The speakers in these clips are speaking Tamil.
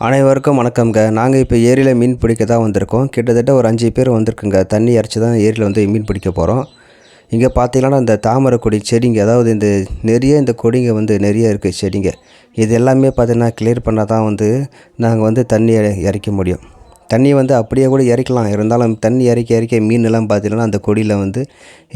அனைவருக்கும் வணக்கம்ங்க. நாங்கள் இப்போ ஏரியில் மீன் பிடிக்க தான் வந்திருக்கோம். கிட்டத்தட்ட ஒரு அஞ்சு பேர் வந்திருக்குங்க. தண்ணி இறச்சி தான் ஏரியில் வந்து மீன் பிடிக்க போகிறோம் இங்கே பார்த்தீங்கன்னா இந்த தாமரை கொடி செடிங்க அதாவது இந்த நிறைய இந்த கொடிங்க வந்து நிறைய இருக்குது செடிங்க. இது எல்லாமே பார்த்திங்கன்னா கிளியர் பண்ணால் தான் வந்து நாங்கள் வந்து தண்ணி இற- இறைக்க முடியும். தண்ணி வந்து அப்படியே கூட இறைக்கலாம். இருந்தாலும் தண்ணி இறக்கி இறக்க மீனெல்லாம் பார்த்தீங்கன்னா அந்த கொடியில் வந்து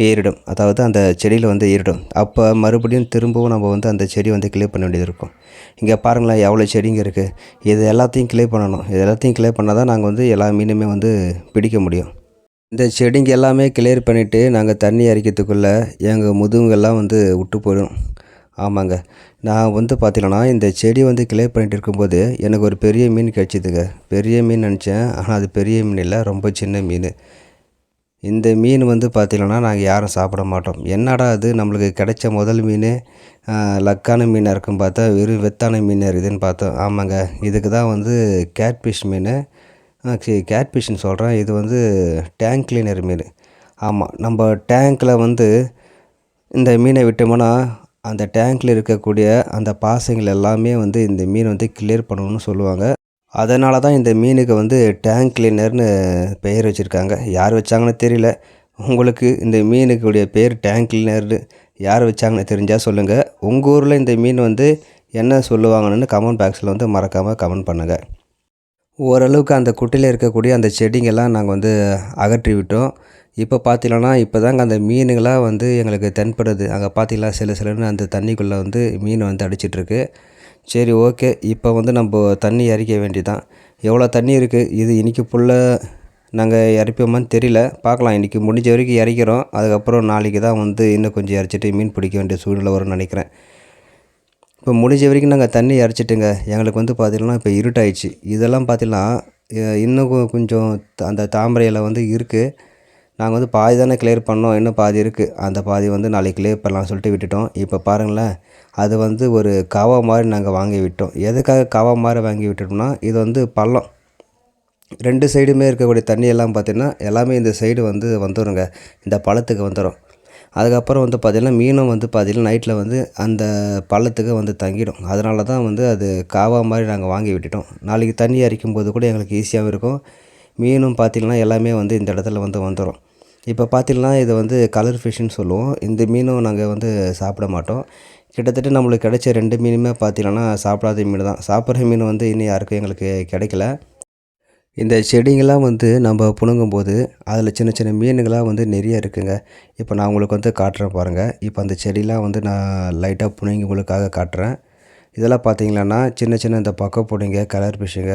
ஏறிடும். அதாவது அந்த செடியில் வந்து ஏறிடும். அப்போ மறுபடியும் திரும்பவும் நம்ம வந்து அந்த செடி வந்து கிளியர் பண்ண வேண்டியது இருக்கும். இங்கே பாருங்களேன் எவ்வளோ செடிங்க இருக்குது இது எல்லாத்தையும் கிளியர் பண்ணணும். இது எல்லாத்தையும் கிளியர் பண்ணால் தான் நாங்கள் வந்து எல்லா மீனுமே வந்து பிடிக்க முடியும். இந்த செடிங்க எல்லாமே கிளியர் பண்ணிவிட்டு நாங்கள் தண்ணி இறைக்கிறதுக்குள்ளே எங்கள் முதுகுங்கெல்லாம் வந்து விட்டு போயிடும். ஆமாங்க. நான் வந்து பார்த்தீங்கன்னா இந்த செடி வந்து கிளியர் பண்ணிட்டு இருக்கும்போது எனக்கு ஒரு பெரிய மீன் கிடச்சிதுங்க. பெரிய மீன் நினச்சேன். ஆனால் அது பெரிய மீன் இல்லை. ரொம்ப சின்ன மீன். இந்த மீன் வந்து பார்த்திங்கன்னா நாங்கள் யாரும் சாப்பிட மாட்டோம். என்னடா அது? நம்மளுக்கு கிடைச்ச முதல் மீன் லக்கான மீனாக இருக்குன்னு பார்த்தா வெறும் வெத்தான மீன் இருக்குதுன்னு பார்த்தோம். ஆமாங்க. இதுக்கு தான் வந்து கேட்ஃபிஷ் மீன். கேட்ஃபிஷ்னு சொல்கிறேன் இது வந்து டேங்க் கிளீனர் மீன். ஆமாம் நம்ம டேங்க்கில் வந்து இந்த மீனை விட்டோம்னா அந்த டேங்க்கில் இருக்கக்கூடிய அந்த பாசைகள் எல்லாமே வந்து இந்த மீன் வந்து கிளியர் பண்ணணும்னு சொல்லுவாங்க. அதனால தான் இந்த மீனுக்கு வந்து டேங்க் கிளீனர்னு பெயர் வச்சுருக்காங்க. யார் வச்சாங்கன்னு தெரியல. உங்களுக்கு இந்த மீனுக்குடைய பேர் டேங்க் கிளீனர்னு யார் வச்சாங்கன்னு தெரிஞ்சால் சொல்லுங்கள் உங்கள் ஊரில் இந்த மீன் வந்து என்ன சொல்லுவாங்கன்னு கமெண்ட் பாக்ஸில் வந்து மறக்காமல் கமெண்ட் பண்ணுங்கள் ஓரளவுக்கு அந்த குட்டையில் இருக்கக்கூடிய அந்த செடிங்கெல்லாம் நாங்கள் வந்து அகற்றி விட்டோம் இப்போ பார்த்தீங்கன்னா இப்போ தாங்க அந்த மீனுங்களாம் வந்து எங்களுக்கு தென்படுது. அங்கே பார்த்தீங்களா சில சிலன்னு அந்த தண்ணிக்குள்ளே வந்து மீன் வந்து அடிச்சிட்ருக்கு. சரி ஓகே. இப்போ வந்து நம்ம தண்ணி இறைக்க வேண்டியதான் எவ்வளோ தண்ணி இருக்குது இது இன்றைக்கி ஃபுல்லாக நாங்கள் இறைப்போமான்னு தெரியல. பார்க்கலாம். இன்றைக்கி முடிஞ்ச வரைக்கும் இறைக்கிறோம் அதுக்கப்புறம் நாளைக்கு தான் வந்து இன்னும் கொஞ்சம் இறைச்சிட்டு மீன் பிடிக்க வேண்டிய சூழ்நிலை வரும்னு நினைக்கிறேன். இப்போ முடிஞ்ச வரைக்கும் நாங்கள் தண்ணி இறச்சிட்டுங்க எங்களுக்கு வந்து பார்த்திங்கன்னா இப்போ இருட்டாயிடுச்சு. இதெல்லாம் பார்த்திங்கன்னா இன்னும் கொஞ்சம் த- அந்த தாமரை இலை வந்து இருக்குது நாங்கள் வந்து பாதி தானே கிளியர் பண்ணோம். இன்னும் பாதி இருக்குது அந்த பாதி வந்து நாளைக்கு கிளியர் பண்ணலாம்னு சொல்லிட்டு விட்டுட்டோம். இப்போ பாருங்களேன் அது வந்து ஒரு கவா மாதிரி நாங்கள் வாங்கி விட்டோம். எதுக்காக கவா மாதிரி வாங்கி விட்டுட்டோம்னா இது வந்து பள்ளம். ரெண்டு சைடுமே இருக்கக்கூடிய தண்ணி எல்லாம் பார்த்திங்கன்னா எல்லாமே இந்த சைடு வந்து வந்துடுங்க இந்த பள்ளத்துக்கு வந்துடும் அதுக்கப்புறம் வந்து பார்த்திங்கன்னா மீனும் வந்து பார்த்திங்கன்னா நைட்டில் வந்து அந்த பள்ளத்துக்கு வந்து தங்கிடும். அதனால தான் வந்து அது காவா மாதிரி நாங்கள் வாங்கி விட்டுட்டோம். நாளைக்கு தண்ணி அரிக்கும் போது கூட எங்களுக்கு ஈஸியாகவும் இருக்கும். மீனும் பார்த்திங்கன்னா எல்லாமே வந்து இந்த இடத்துல வந்து வந்துடும் இப்போ பார்த்திங்கன்னா இது வந்து கலர் ஃபிஷ்ஷுன்னு சொல்லுவோம். இந்த மீனும் நாங்கள் வந்து சாப்பிட மாட்டோம். கிட்டத்தட்ட நம்மளுக்கு கிடைச்ச ரெண்டு மீனுமே பார்த்திங்கன்னா சாப்பிடாத மீன் தான். சாப்பிட்ற மீன் வந்து இன்னும் யாருக்கும் எங்களுக்கு கிடைக்கல. இந்த செடிங்கள்லாம் வந்து நம்ம புணுங்கும்போது அதில் சின்ன சின்ன மீனுங்களாம் வந்து நிறைய இருக்குங்க. இப்போ நான் உங்களுக்கு வந்து காட்டுறேன் பாருங்கள் இப்போ அந்த செடிலாம் வந்து நான் லைட்டாக புணுங்கி உங்களுக்காக காட்டுறேன். இதெல்லாம் பார்த்தீங்கன்னா சின்ன சின்ன இந்த பக்கப்பொடிங்க கலர் ஃபிஷ்ஷுங்க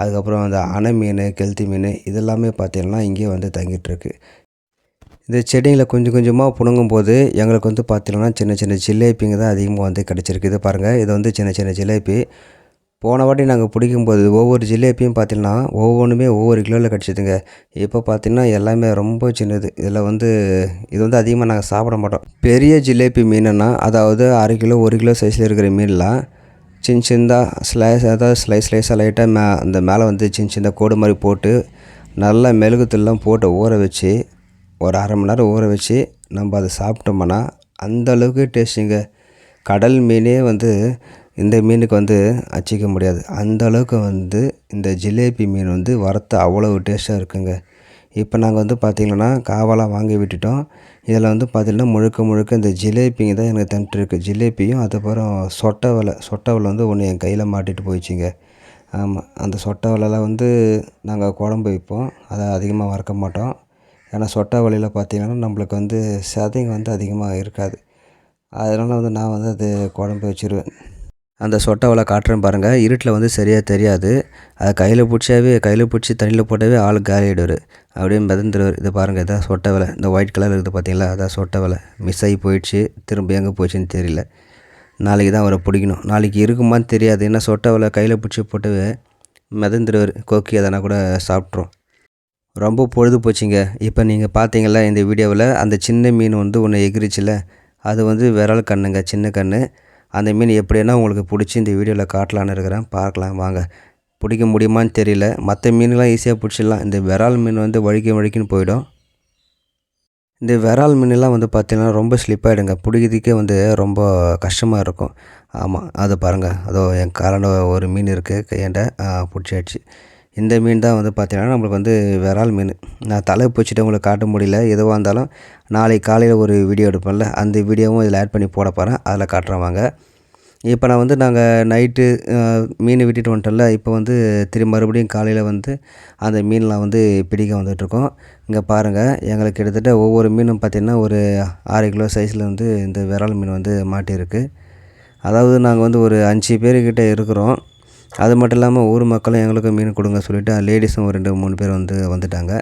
அதுக்கப்புறம் அந்த அணை மீன் கெளுத்தி மீன் இதெல்லாமே பார்த்திங்கன்னா இங்கே வந்து தங்கிட்டுருக்கு. இந்த செடிங்களை கொஞ்சம் கொஞ்சமாக புணுங்கும் போது எங்களுக்கு வந்து பார்த்திங்கன்னா சின்ன சின்ன ஜிலேபிங்க தான் அதிகமாக வந்து கிடச்சிருக்கு. இது பாருங்கள் இது வந்து சின்ன சின்ன ஜிலேபி. போன வாட்டி நாங்கள் பிடிக்கும்போது ஒவ்வொரு ஜிலேபியும் பார்த்தீங்கன்னா ஒவ்வொன்றுமே ஒவ்வொரு கிலோவில் கிடச்சிதுங்க. இப்போ பார்த்தீங்கன்னா எல்லாமே ரொம்ப சின்னது. இதில் வந்து இது வந்து அதிகமாக நாங்கள் சாப்பிட மாட்டோம். பெரிய ஜிலேபி மீனுன்னா அதாவது அரை கிலோ ஒரு கிலோ சைஸில் இருக்கிற மீன்லாம் சின்ன சின்னதாக ஸ்லைஸ் அதாவது ஸ்லைஸ் ஸ்லைஸாக லைட்டாக மே அந்த மேலே வந்து சின்ன சின்ன கோடு மாதிரி போட்டு நல்லா மெழுகுத்தெல்லாம் போட்டு ஊற வச்சு ஒரு அரை மணி நேரம் ஊற வச்சு நம்ம அதை சாப்பிட்டோம்னா அந்த அளவுக்கு டேஸ்ட்டுங்க கடல் மீனே வந்து இந்த மீனுக்கு வந்து அச்சிக்க முடியாது. அந்த அளவுக்கு வந்து இந்த ஜிலேபி மீன் வந்து வறுத்த அவ்வளோ டேஸ்ட்டாக இருக்குங்க. இப்போ நாங்கள் வந்து பார்த்திங்கன்னா காவலாக வாங்கி விட்டுட்டோம். இதில் வந்து பார்த்திங்கன்னா முழுக்க முழுக்க இந்த ஜிலேபிங்க தான் எனக்கு தந்துட்டுருக்கு ஜிலேபியும் அதுக்கப்புறம் சொட்டை வலை சொட்டை வலை வந்து ஒன்று என் கையில் மாட்டிட்டு போயிடுச்சுங்க. ஆமாம் அந்த சொட்டை வலையில் வந்து நாங்கள் குழம்பு வைப்போம். அதை அதிகமாக வறுக்க மாட்டோம். ஏன்னா சொட்டை வலையில் பார்த்திங்கன்னா நம்மளுக்கு வந்து சதைங்க வந்து அதிகமாக இருக்காது. அதனால் வந்து நான் வந்து அது குழம்பு வச்சிருவேன். அந்த சொட்டை வலை காட்டுறேன் பாருங்கள் இருட்டில் வந்து சரியாக தெரியாது. அதை கையில் பிடிச்சாவே கையில் பிடிச்சி தண்ணியில் போட்டாவே ஆள் காலி ஆகிடுவார் அப்படியே மிதந்துடுவார் இது பாருங்கள் இதான் சொட்டை வலை இந்த ஒயிட் கலர் இருக்குது பார்த்தீங்களா? அதான் சொட்டை வலை மிஸ் ஆகி போயிடுச்சு. திரும்ப எங்கே போச்சுன்னு தெரியல. நாளைக்கு தான் அவரை பிடிக்கணும். நாளைக்கு இருக்குமான்னு தெரியாது. ஏன்னா சொட்டை வலை கையில் பிடிச்சி போட்டவே மிதந்துடுவார் கொக்கி அதனால் கூட சாப்பிட்ரும் ரொம்ப பொழுது போச்சுங்க. இப்போ நீங்கள் பார்த்தீங்களா இந்த வீடியோவில்? அந்த சின்ன மீன் வந்து ஒன்று எகிரிச்சில்ல அது வந்து விரல் கண்ணுங்க சின்ன கண்ணு. அந்த மீன் எப்படின்னா உங்களுக்கு பிடிச்சி இந்த வீடியோவில் காட்டலான்னு இருக்கிறேன். பார்க்கலாம் வாங்க. பிடிக்க முடியுமான்னு தெரியல. மற்ற மீன்லாம் ஈஸியாக பிடிச்சிடலாம். இந்த விரால் மீன் வந்து வழுக்கி வழுக்கின்னு போயிடும். இந்த விரால் மீன்லாம் வந்து பார்த்திங்கன்னா ரொம்ப ஸ்லிப் ஆகிடுங்க பிடிக்கிறதுக்கே வந்து ரொம்ப கஷ்டமாக இருக்கும். ஆமாம் அதை பாருங்கள் அதோ என் காலாண்ட ஒரு மீன் இருக்குது கையாண்ட பிடிச்சாச்சு. இந்த மீன் தான் வந்து பார்த்தீங்கன்னா நம்மளுக்கு வந்து விரால் மீன். நான் தலை பிடிச்சிட்டு உங்களுக்கு காட்ட முடியல. எதுவாக இருந்தாலும் நாளைக்கு காலையில் ஒரு வீடியோ எடுப்பேன்ல. அந்த வீடியோவும் இதில் ஆட் பண்ணி போட போகிறேன் அதில் காட்டுறவாங்க இப்போ நான் வந்து நாங்கள் நைட்டு மீன் விட்டுட்டு வந்துட்டோம்ல. இப்போ வந்து திரும்பி மறுபடியும் காலையில் வந்து அந்த மீன்லாம் வந்து பிடிக்க வந்துட்டுருக்கோம். இங்கே பாருங்கள் எங்களுக்கு கிட்டத்தட்ட ஒவ்வொரு மீனும் பார்த்திங்கன்னா ஒரு ஆறு கிலோ சைஸில் வந்து இந்த விரால் மீன் வந்து மாட்டியிருக்கு. அதாவது நாங்கள் வந்து ஒரு அஞ்சு பேர்கிட்ட இருக்கிறோம். அது மட்டும் இல்லாமல் ஊர் மக்களும் எங்களுக்கும் மீன் கொடுங்க சொல்லிவிட்டு லேடிஸும் ஒரு ரெண்டு மூணு பேர் வந்து வந்துட்டாங்க.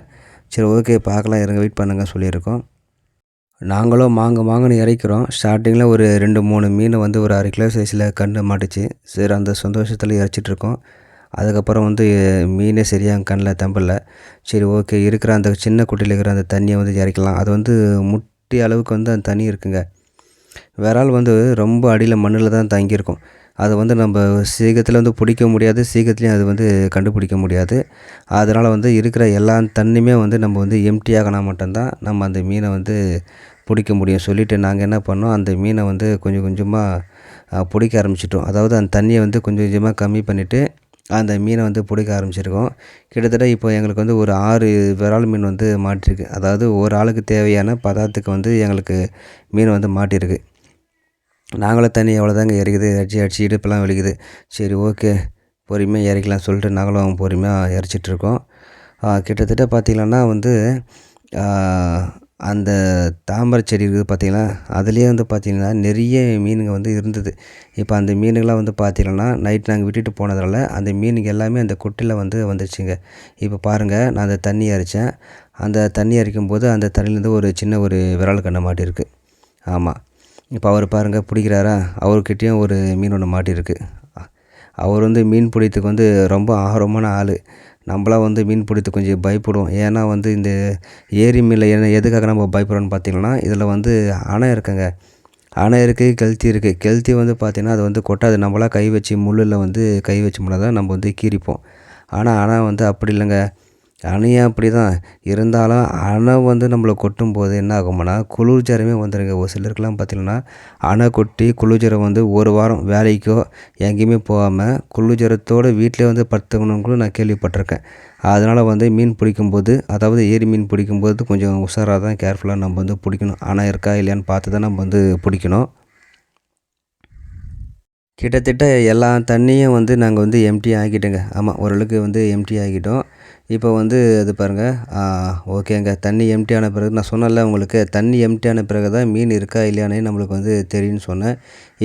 சரி ஓகே பார்க்கலாம் இருங்க வெயிட் பண்ணுங்க சொல்லியிருக்கோம். நாங்களும் மாங்க மாங்கன்னு இறைக்கிறோம். ஸ்டார்டிங்கில் ஒரு ரெண்டு மூணு மீன் வந்து ஒரு அரை கிலோ சைஸில் கண்டு மாட்டுச்சு. சரி அந்த சந்தோஷத்தில் இறைச்சிட்ருக்கோம். அதுக்கப்புறம் வந்து மீனே சரியாக கண்ணில் தம்பல. சரி ஓகே இருக்கிற அந்த சின்ன குட்டியில் இருக்கிற அந்த தண்ணியை வந்து இறைக்கலாம். அது வந்து முட்டி அளவுக்கு வந்து அந்த தண்ணி இருக்குங்க. விரால் வந்து ரொம்ப அடியில் மண்ணில் தான் தங்கியிருக்கும். அதை வந்து நம்ம சீக்கிரத்தில் வந்து பிடிக்க முடியாது சீக்கிரத்துலேயும் அது வந்து கண்டுபிடிக்க முடியாது. அதனால் வந்து இருக்கிற எல்லா தண்ணியுமே வந்து நம்ம வந்து எம்டி ஆகினா மட்டும்தான் நம்ம அந்த மீனை வந்து பிடிக்க முடியும். சொல்லிவிட்டு நாங்கள் என்ன பண்ணோம் அந்த மீனை வந்து கொஞ்சம் கொஞ்சமாக பிடிக்க ஆரம்பிச்சிட்டோம். அதாவது அந்த தண்ணியை வந்து கொஞ்சம் கொஞ்சமாக கம்மி பண்ணிவிட்டு அந்த மீனை வந்து பிடிக்க ஆரம்பிச்சிருக்கோம். கிட்டத்தட்ட இப்போ எங்களுக்கு வந்து ஒரு ஆறு விரால் மீன் வந்து மாட்டிருக்கு. அதாவது ஒரு ஆளுக்கு தேவையான பதார்த்தத்துக்கு வந்து எங்களுக்கு மீன் வந்து மாட்டியிருக்கு நாங்களும் தண்ணி எவ்வளோதாங்க இறக்குது அடிச்சு அடிச்சு இடுப்பெல்லாம் வலிக்குது. சரி ஓகே. பொறுமையாக இறக்கலாம் சொல்லிட்டு நாங்களும் பொறுமையாக இறச்சிட்ருக்கோம் கிட்டத்தட்ட பார்த்திங்கன்னா வந்து அந்த தாமரை செடி இருக்குது பார்த்திங்கன்னா அதுலேயே வந்து பார்த்திங்கன்னா நிறைய மீனுங்க வந்து இருந்தது. இப்போ அந்த மீனுங்களாம் வந்து பார்த்திங்கன்னா நைட் நாங்கள் விட்டுட்டு போனதால் அந்த மீனுங்க எல்லாமே அந்த குட்டியில் வந்து வந்துருச்சுங்க இப்போ பாருங்கள் நான் அந்த தண்ணி அரைச்சேன். அந்த தண்ணி அரைக்கும் போது அந்த தண்ணியிலேருந்து ஒரு சின்ன ஒரு விரல் கண்ணை மாட்டியிருக்கு ஆமாம் இப்போ அவர் பாருங்கள் பிடிக்கிறாரா? அவர்கிட்டயும் ஒரு மீன் ஒன்று மாட்டியிருக்கு அவர் வந்து மீன் பிடிக்கிறதுக்கு வந்து ரொம்ப ஆர்வமான ஆள். நம்மளாம் வந்து மீன் பிடித்து கொஞ்சம் பயப்படுவோம். ஏன்னா வந்து இந்த ஏரி மீனில் என்ன எதுக்காக நம்ம பயப்படுறோன்னு பார்த்திங்கன்னா இதில் வந்து அணை இருக்குங்க. அணை இருக்குது கெளுத்தி இருக்குது கெளுத்தி வந்து பார்த்திங்கன்னா அது வந்து கொட்டாது. நம்மளாம் கை வச்சு முள்ளில் வந்து கை வச்சோம்னா தான் நம்ம வந்து கீறிப்போம். ஆனால் அணை வந்து அப்படி இல்லைங்க. அணையும் அப்படி தான் இருந்தாலும் அணை வந்து நம்மளை கொட்டும் போது என்ன ஆகும்னா குளிர்ஜரமே வந்துடுங்க ஒரு சிலருக்குலாம் பார்த்திங்கன்னா அணை கொட்டி குளிர்ஜரம் வந்து ஒரு வாரம் வேலைக்கோ எங்கேயுமே போகாமல் குளிர்ஜரத்தோடு வீட்டிலே வந்து படுத்துக்கணும்னு கூட நான் கேள்விப்பட்டிருக்கேன். அதனால் வந்து மீன் பிடிக்கும்போது அதாவது ஏரி மீன் பிடிக்கும்போது கொஞ்சம் உஷாராக தான் கேர்ஃபுல்லாக நம்ம வந்து பிடிக்கணும். அணை இருக்கா இல்லையான்னு பார்த்து தான் நம்ம வந்து பிடிக்கணும். கிட்டத்தட்ட எல்லா தண்ணியும் வந்து நாங்கள் வந்து எம்டி ஆகிட்டோங்க. ஆமாம் ஓரளவுக்கு வந்து எம்டி ஆகிட்டோம். இப்போ வந்து அது பாருங்கள் ஓகேங்க. தண்ணி எம்டி ஆன பிறகு நான் சொன்னேன்ல உங்களுக்கு தண்ணி எம்டி ஆன பிறகு தான் மீன் இருக்கா இல்லையானே நம்மளுக்கு வந்து தெரியும்னு சொன்னேன்.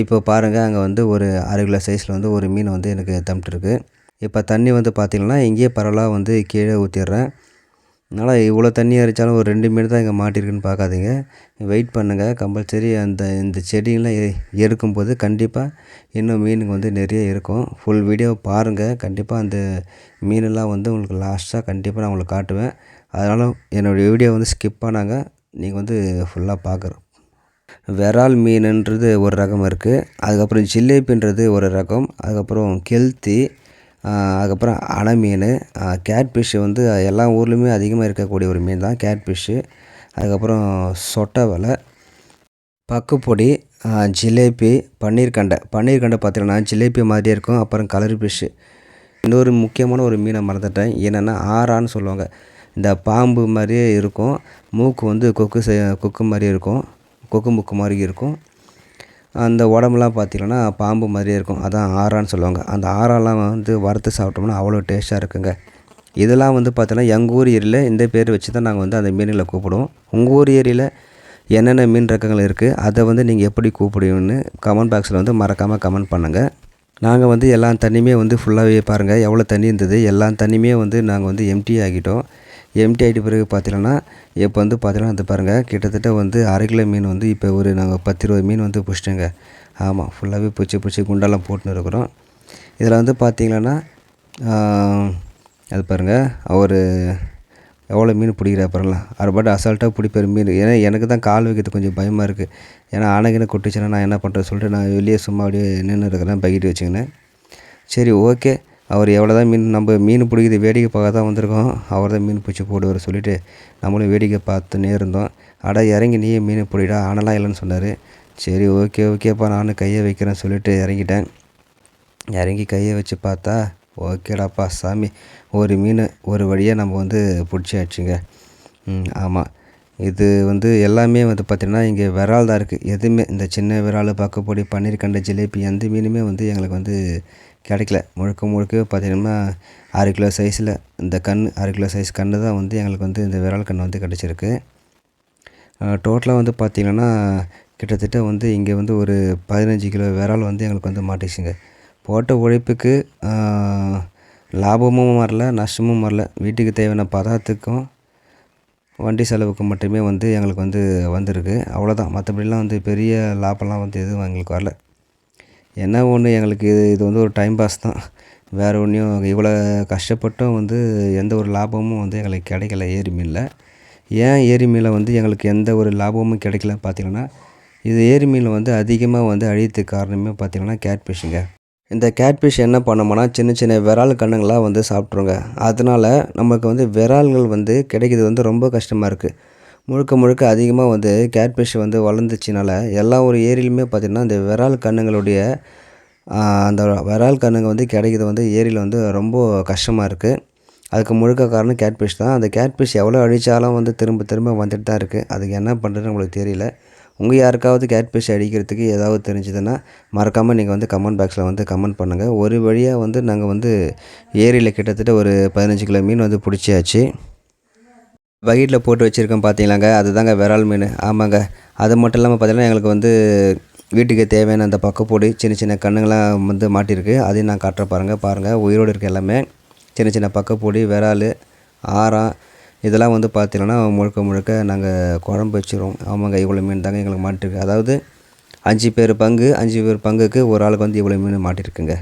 இப்போ பாருங்கள் அங்கே வந்து ஒரு அரை கிலோ சைஸில் வந்து ஒரு மீன் வந்து எனக்கு தம்பிட்டுருக்கு இப்போ தண்ணி வந்து பார்த்திங்கன்னா இங்கேயே பரவலாக வந்து கீழே ஊற்றிடுறேன் அதனால் இவ்வளோ தண்ணி அரைச்சாலும் ஒரு ரெண்டு மீன் தான் இங்கே மாட்டிருக்குன்னு பார்க்காதீங்க. வெயிட் பண்ணுங்கள் கம்பல்சரி அந்த இந்த செடியெல்லாம் எ எடுக்கும்போது கண்டிப்பாக இன்னும் மீனுங்க வந்து நிறைய இருக்கும். ஃபுல் வீடியோ பாருங்கள் கண்டிப்பாக அந்த மீனெல்லாம் வந்து உங்களுக்கு லாஸ்ட்டாக கண்டிப்பாக நான் உங்களுக்கு காட்டுவேன். அதனால் என்னுடைய வீடியோ வந்து ஸ்கிப் பண்ணாங்க. நீங்கள் வந்து ஃபுல்லாக பார்க்குறோம் விரால் மீனுன்றது ஒரு ரகம் இருக்குது அதுக்கப்புறம் ஜிலேபின்றது ஒரு ரகம். அதுக்கப்புறம் கெல்த்தி. அதுக்கப்புறம் அணை மீன் கேட் ஃபிஷ்ஷு வந்து எல்லா ஊர்லேயுமே அதிகமாக இருக்கக்கூடிய ஒரு மீன் தான் கேட் ஃபிஷ்ஷு அதுக்கப்புறம் சொட்டை வலை பக்குப்பொடி ஜிலேபி பன்னீர் கண்டை. பன்னீர் கண்டை பார்த்தீங்கன்னா ஜிலேபி மாதிரியே இருக்கும் அப்புறம் கலர் ஃபிஷ்ஷு இன்னொரு முக்கியமான ஒரு மீனை மறந்துட்டேன் என்னென்னா ஆறான்னு சொல்லுவாங்க. இந்த பாம்பு மாதிரியே இருக்கும் மூக்கு வந்து கொக்கு கொக்கு மாதிரி இருக்கும் கொக்கு முக்கு மாதிரி இருக்கும். அந்த உடம்புலாம் பார்த்திங்கன்னா பாம்பு மாதிரியே இருக்கும். அதான் ஆறான்னு சொல்லுவாங்க. அந்த ஆறாலாம் வந்து வறுத்து சாப்பிட்டோம்னா அவ்வளோ டேஸ்ட்டாக இருக்குங்க. இதெல்லாம் வந்து பார்த்தோன்னா எங்கள் ஊர் ஏரியில் இந்த பேர் வச்சு தான் நாங்கள் வந்து அந்த மீன்களை கூப்பிடுவோம். உங்கள் ஊர் ஏரியில் என்னென்ன மீன் ரகங்கள் இருக்குது அதை வந்து நீங்கள் எப்படி கூப்பிடுவீங்கன்னு கமெண்ட் பாக்ஸில் வந்து மறக்காமல் கமெண்ட் பண்ணுங்கள் நாங்கள் வந்து எல்லா தண்ணியுமே வந்து ஃபுல்லாகவே பாருங்கள் எவ்வளோ தண்ணி இருந்தது? எல்லா தண்ணியுமே வந்து நாங்கள் வந்து எம்டி ஆகிட்டோம் எம்டி ஆகிட்ட பிறகு பார்த்தீங்கன்னா இப்போ வந்து பார்த்தீங்கன்னா அது பாருங்கள் கிட்டத்தட்ட வந்து அரை கிலோ மீன் வந்து இப்போ ஒரு நாங்கள் பத்து இருபது மீன் வந்து பிடிச்சிட்டோங்க. ஆமாம் ஃபுல்லாகவே பிடிச்சி பிடிச்சி குண்டெல்லாம் போட்டுன்னு இருக்கிறோம். இதில் வந்து பார்த்திங்கன்னா அது பாருங்கள் அவர் எவ்வளோ மீன் பிடிக்கிறா பாருங்களா அவர் பாட்டு அசால்ட்டாக பிடிப்பார் மீன். ஏன்னா எனக்கு தான் கால் வைக்கிறது கொஞ்சம் பயமாக இருக்குது ஏன்னா அணைக்குன்னு கொட்டுச்சுன்னா நான் என்ன பண்ணுறது சொல்லிட்டு நான் வெளியே சும்மா அப்படியே நின்று இருக்கிறேன் பக்கெட் வச்சுக்கினேன். சரி ஓகே. அவர் எவ்வளோ தான் மீன் நம்ம மீன் பிடிக்கிறது வேடிக்கை பார்க்க தான் வந்திருக்கோம். அவர் தான் மீன் பிடிச்சி போடுவார் சொல்லிவிட்டு நம்மளும் வேடிக்கை பார்த்துன்னே இருந்தோம். அட இறங்கி நீயே மீன் பிடிடா ஆனலாம் இல்லைன்னு சொன்னார். சரி ஓகே ஓகேப்பா நானும் கையை வைக்கிறேன்னு சொல்லிவிட்டு இறங்கிட்டேன். இறங்கி கையை வச்சு பார்த்தா ஓகேடாப்பா சாமி ஒரு மீன் ஒரு வழியாக நம்ம வந்து பிடிச்சாச்சுங்க. ம் ஆமாம் இது வந்து எல்லாமே வந்து பார்த்திங்கன்னா இங்கே விரால் தான் இருக்குது எதுவுமே இந்த சின்ன விரால் பக்கப்பொடி பன்னீர் கண்ட ஜிலேபி எந்த மீனுமே வந்து எங்களுக்கு வந்து கிடைக்கல. முழுக்க முழுக்க பார்த்திங்கன்னா அரை கிலோ சைஸில் இந்த கண் அரை கிலோ சைஸ் கன்று தான் வந்து எங்களுக்கு வந்து இந்த விரால் கன்று வந்து கிடச்சிருக்கு. டோட்டலாக வந்து பார்த்திங்கன்னா கிட்டத்தட்ட வந்து இங்கே வந்து ஒரு பதினஞ்சு கிலோ விரால் வந்து எங்களுக்கு வந்து மாட்டிச்சுங்க. போட்ட உழைப்புக்கு லாபமும் வரல நஷ்டமும் வரல. வீட்டுக்கு தேவையான பதார்த்தத்துக்கும் வண்டி செலவுக்கு மட்டுமே வந்து எங்களுக்கு வந்து வந்திருக்கு. அவ்வளோதான் மற்றபடிலாம் வந்து பெரிய லாபம்லாம் வந்து எதுவும் எங்களுக்கு வரல. என்ன ஒன்று எங்களுக்கு இது இது வந்து ஒரு டைம் பாஸ் தான். வேறு ஒன்றையும் இவ்வளோ கஷ்டப்பட்டும் வந்து எந்த ஒரு லாபமும் வந்து எங்களுக்கு கிடைக்கல ஏரி மீனில். ஏன் ஏரி மீனில் வந்து எங்களுக்கு எந்த ஒரு லாபமும் கிடைக்கல பார்த்திங்கன்னா இது ஏரி மீனில் வந்து அதிகமாக வந்து அழியத்துக்கு காரணமே பார்த்திங்கன்னா கேட்பிஷுங்க இந்த கேட்ஃபிஷ் என்ன பண்ணோம்னா சின்ன சின்ன விரால் கண்ணுங்களாக வந்து சாப்பிட்ருங்க அதனால் நமக்கு வந்து விரால்கள் வந்து கிடைக்கிறது வந்து ரொம்ப கஷ்டமாக இருக்குது முழுக்க முழுக்க அதிகமாக வந்து கேட்ஃபிஷ் வந்து வளர்ந்துச்சினால எல்லா ஒரு ஏரியிலுமே பார்த்திங்கன்னா இந்த விரால் கண்ணுங்களுடைய அந்த விரால் கண்ணுங்க வந்து கிடைக்கிறது வந்து ஏரியில் வந்து ரொம்ப கஷ்டமாக இருக்குது அதுக்கு முழுக்க காரணம் கேட்ஃபிஷ் தான். அந்த கேட்ஃபிஷ் எவ்வளோ அழித்தாலும் வந்து திரும்ப திரும்ப வந்துட்டு தான் இருக்குது அதுக்கு என்ன பண்ணுறதுன்னு உங்களுக்கு தெரியல. உங்கள் யாருக்காவது கேட்ஃபிஷ் அடிக்கிறதுக்கு ஏதாவது தெரிஞ்சதுன்னா மறக்காமல் நீங்கள் வந்து கமெண்ட் பாக்ஸில் வந்து கமெண்ட் பண்ணுங்கள் ஒரு வழியாக வந்து நாங்கள் வந்து ஏரியில் கிட்டத்தட்ட ஒரு பதினஞ்சு கிலோ மீன் வந்து பிடிச்சியாச்சு பக்கெட்டில் போட்டு வச்சுருக்கோம் பார்த்தீங்களாங்க. அதுதாங்க விரால் மீன். ஆமாங்க. அது மட்டும் இல்லாமல் பார்த்தீங்கன்னா எங்களுக்கு வந்து வீட்டுக்கு தேவையான அந்த பக்கப்பொடி சின்ன சின்ன கண்ணுங்களாம் வந்து மாட்டியிருக்கு அதையும் நான் காட்டுற பாருங்கள் பாருங்கள் உயிரோடு இருக்க எல்லாமே சின்ன சின்ன பக்கப்பொடி விரால் ஆரம் இதெல்லாம் வந்து பார்த்திங்கன்னா முழுக்க முழுக்க நாங்கள் குழம்பு வச்சுருவோம். ஆமாங்க. இவ்வளோ மீன் தாங்க எங்களுக்கு மாட்டிருக்கு. அதாவது அஞ்சு பேர் பங்கு அஞ்சு பேர் பங்குக்கு ஒரு ஆளுக்கு வந்து இவ்வளோ மீன் மாட்டிருக்குங்க.